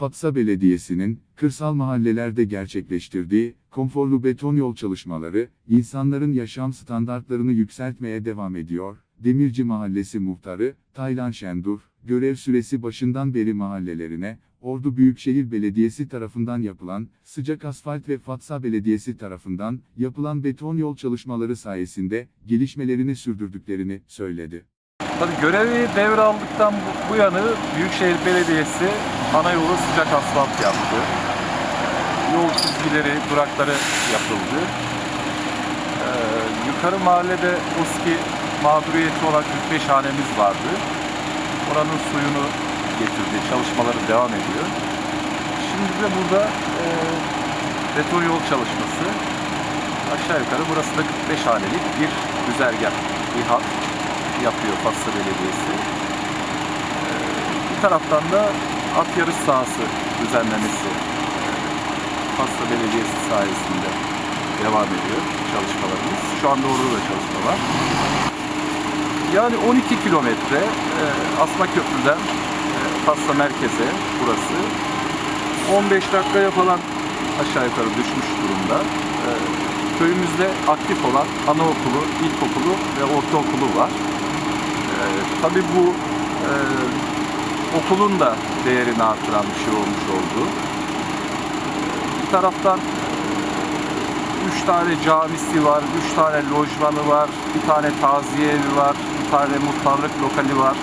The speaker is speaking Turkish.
Fatsa Belediyesi'nin, kırsal mahallelerde gerçekleştirdiği, konforlu beton yol çalışmaları, insanların yaşam standartlarını yükseltmeye devam ediyor. Demirci Mahallesi Muhtarı, Taylan Şendur, görev süresi başından beri mahallelerine, Ordu Büyükşehir Belediyesi tarafından yapılan, sıcak asfalt ve Fatsa Belediyesi tarafından yapılan beton yol çalışmaları sayesinde gelişmelerini sürdürdüklerini söyledi. Tabii görevi devraldıktan bu, bu yanı Büyükşehir Belediyesi ana yolu sıcak asfalt yaptı. Yol çizgileri, durakları yapıldı. Ee, yukarı mahallede OSKİ mağduriyeti olan 45 hanemiz vardı. Oranın suyunu getirdi, çalışmaları devam ediyor. Şimdi de burada e, beton yol çalışması aşağı yukarı burası da 45 hanelik bir güzergah, bir hat yapıyor Fatsa Belediyesi. Ee, Bir taraftan da at yarış sahası düzenlemesi e, Fatsa Belediyesi sayesinde devam ediyor çalışmalarımız. Şu anda orada da çalışma. Yani 12 kilometre e, Asma Köprü'den e, Fatsa merkeze burası. 15 dakikaya falan aşağı yukarı düşmüş durumda. E, Köyümüzde aktif olan anaokulu, ilkokulu ve ortaokulu var. Tabii bu e, okulun da değerini artıran bir şey olmuş oldu. Bir taraftan e, üç tane camisi var, üç tane lojmanı var, bir tane taziye evi var, bir tane muhtarlık lokali var.